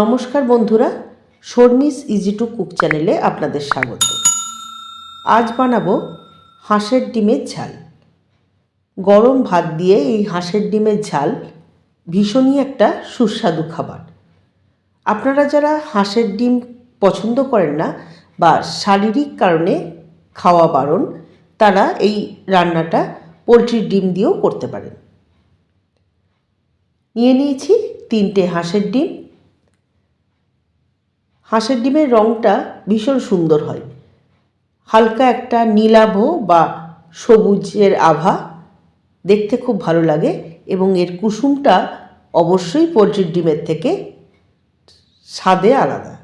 নমস্কার বন্ধুরা, Sharmi's easy to cook চ্যানেলে আপনাদের স্বাগত। আজ বানাবো হাঁসের ডিমের ঝাল। গরম ভাত দিয়ে এই হাঁসের ডিমের ঝাল ভীষণই একটা সুস্বাদু খাবার। আপনারা যারা হাঁসের ডিম পছন্দ করেন না বা শারীরিক কারণে খাওয়া বারণ, তারা এই রান্নাটা পোলট্রির ডিম দিয়েও করতে পারেন। নিয়ে নিয়েছি তিনটে হাঁসের ডিম। হাঁসের ডিমের রঙটা ভীষণ সুন্দর হয়। হালকা একটা নীলাভ বা সবুজের আভা দেখতে খুব ভালো লাগে এবং এর কুসুমটা অবশ্যই পোলট্রির ডিমের থেকে স্বাদে আলাদা।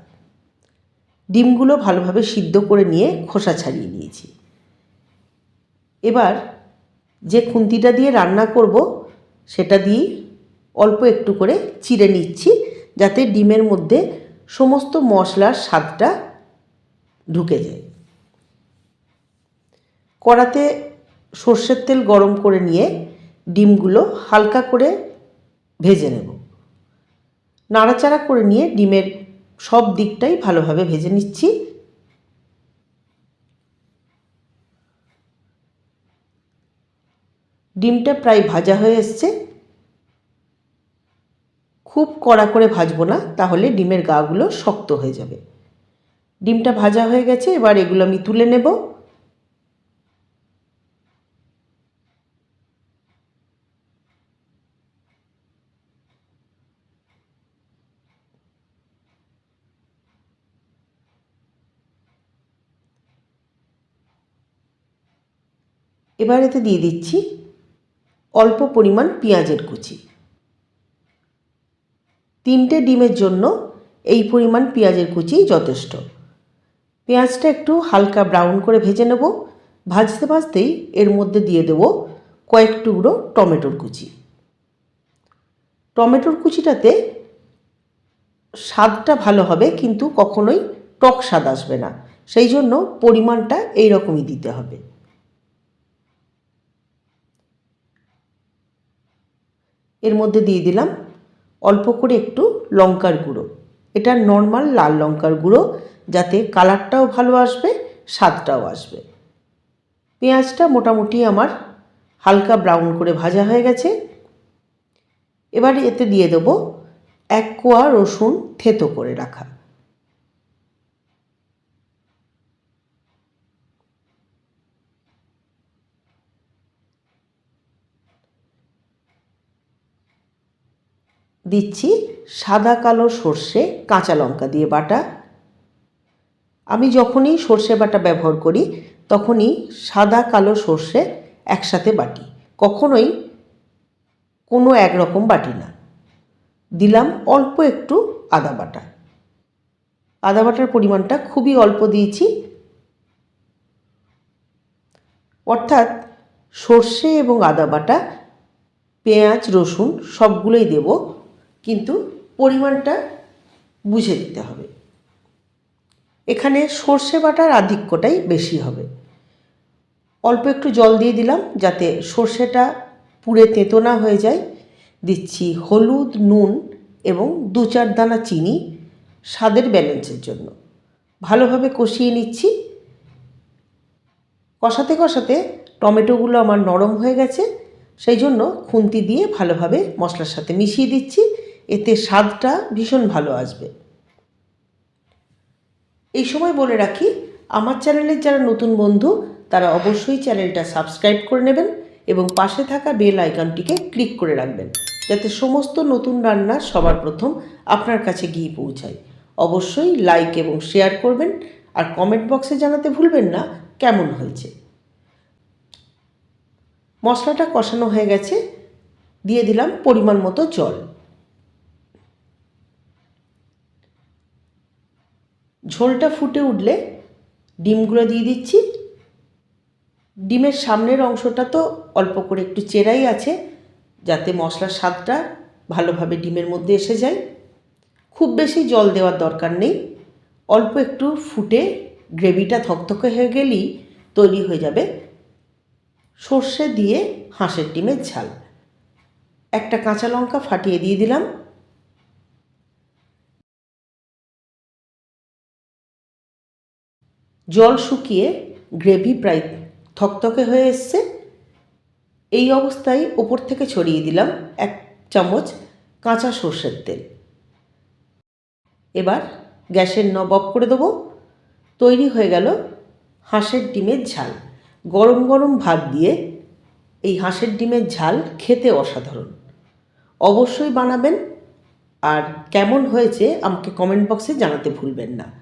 ডিমগুলো ভালোভাবে সিদ্ধ করে নিয়ে খোসা ছাড়িয়ে নিয়েছি। এবার যে খুন্তিটা দিয়ে রান্না করব, সেটা দিয়ে অল্প একটু করে চিড়ে নিচ্ছি যাতে ডিমের মধ্যে সমস্ত মশলার স্বাদটা ঢুকে যায়। কড়াতে সর্ষের তেল গরম করে নিয়ে ডিমগুলো হালকা করে ভেজে নেব। নাড়াচাড়া করে নিয়ে ডিমের সব দিকটাই ভালোভাবে ভেজে নিচ্ছি। ডিমটা প্রায় ভাজা হয়ে এসছে। কড়া করে ভাজবো না, তাহলে ডিমের গাগুলো শক্ত হয়ে যাবে। ডিমটা ভাজা হয়ে গেছে, এবার এগুলো আমি তুলে নেব। এবার এতে দিয়ে দিচ্ছি অল্প পরিমাণ পেঁয়াজের কুচি। তিনটে ডিমের জন্য এই পরিমাণ পেঁয়াজের কুচি যথেষ্ট। পেঁয়াজটা একটু হালকা ব্রাউন করে ভেজে নেব। ভাজতে ভাজতেই এর মধ্যে দিয়ে দেব কয়েক টুকরো টমেটোর কুচি। টমেটোর কুচিটাতে স্বাদটা ভালো হবে, কিন্তু কখনোই টক স্বাদ আসবে না। সেই জন্য পরিমাণটা এই রকমই দিতে হবে। এর মধ্যে দিয়ে দিলাম অল্প করে একটু লঙ্কার গুঁড়ো। এটা নর্মাল লাল লঙ্কার গুঁড়ো, যাতে কালারটাও ভালো আসবে, স্বাদটাও আসবে। পেঁয়াজটা মোটামুটি আমার হালকা ব্রাউন করে ভাজা হয়ে গেছে। এবার এতে দিয়ে দেবো এক কোয়া রসুন থেতো করে রাখা। দিচ্ছি সাদা কালো সর্ষে, কাঁচা লঙ্কা দিয়ে বাটা। আমি যখনই সর্ষে বাটা ব্যবহার করি, তখনই সাদা কালো সর্ষে একসাথে বাটি। কখনোই কোনো একরকম বাটি না। দিলাম অল্প একটু আদা বাটা। আদা বাটার পরিমাণটা খুবই অল্প দিয়েছি। অর্থাৎ সর্ষে এবং আদা বাটা, পেঁয়াজ, রসুন সবগুলোই দেব। কিন্তু পরিমাণটা বুঝে দিতে হবে। এখানে সর্ষে বাটার আধিক্যটাই বেশি হবে। অল্প একটু জল দিয়ে দিলাম যাতে সর্ষেটা পুড়ে তেতো না হয়ে যায়। দিচ্ছি হলুদ, নুন এবং দু চার দানা চিনি স্বাদের ব্যালেন্সের জন্য। ভালোভাবে কষিয়ে নিচ্ছি। কষাতে কষাতে টমেটোগুলো আমার নরম হয়ে গেছে। সেই জন্য খুন্তি দিয়ে ভালোভাবে মশলার সাথে মিশিয়ে দিচ্ছি। এতে স্বাদটা ভীষণ ভালো আসবে। এই সময় বলে রাখি, আমার চ্যানেলের যারা নতুন বন্ধু, তারা অবশ্যই চ্যানেলটা সাবস্ক্রাইব করে নেবেন এবং পাশে থাকা বেল আইকনটিকে ক্লিক করে রাখবেন, যাতে সমস্ত নতুন রান্না সবার প্রথম আপনার কাছে গিয়ে পৌঁছায়। অবশ্যই লাইক এবং শেয়ার করবেন আর কমেন্ট বক্সে জানাতে ভুলবেন না, কেমন হয়েছে? মশলাটা কষানো হয়ে গেছে, দিয়ে দিলাম পরিমাণ মতো জল। ঝোলটা ফুটে উঠলে ডিমগুলো দিয়ে দিচ্ছি। ডিমের সামনের অংশটা তো অল্প করে একটু চেরাই আছে, যাতে মশলার স্বাদটা ভালোভাবে ডিমের মধ্যে এসে যায়। খুব বেশি জল দেওয়ার দরকার নেই, অল্প একটু ফুটে গ্রেভিটা থকথকে হয়ে গেলেই তৈরি হয়ে যাবে। সর্ষে দিয়ে হাঁসের ডিমের ঝাল। একটা কাঁচা লঙ্কা ফাটিয়ে দিয়ে দিলাম। জল শুকিয়ে গ্রেভি প্রায় থকথকে হয়ে এসছে। এই অবস্থায় ওপর থেকে ছড়িয়ে দিলাম এক চামচ কাঁচা সর্ষের তেল। এবার গ্যাসের নব অফ করে দেবো। তৈরি হয়ে গেল হাঁসের ডিমের ঝাল। গরম গরম ভাত দিয়ে এই হাঁসের ডিমের ঝাল খেতে অসাধারণ। অবশ্যই বানাবেন। আর কেমন হয়েছে আমাকে কমেন্ট বক্সে জানাতে ভুলবেন না।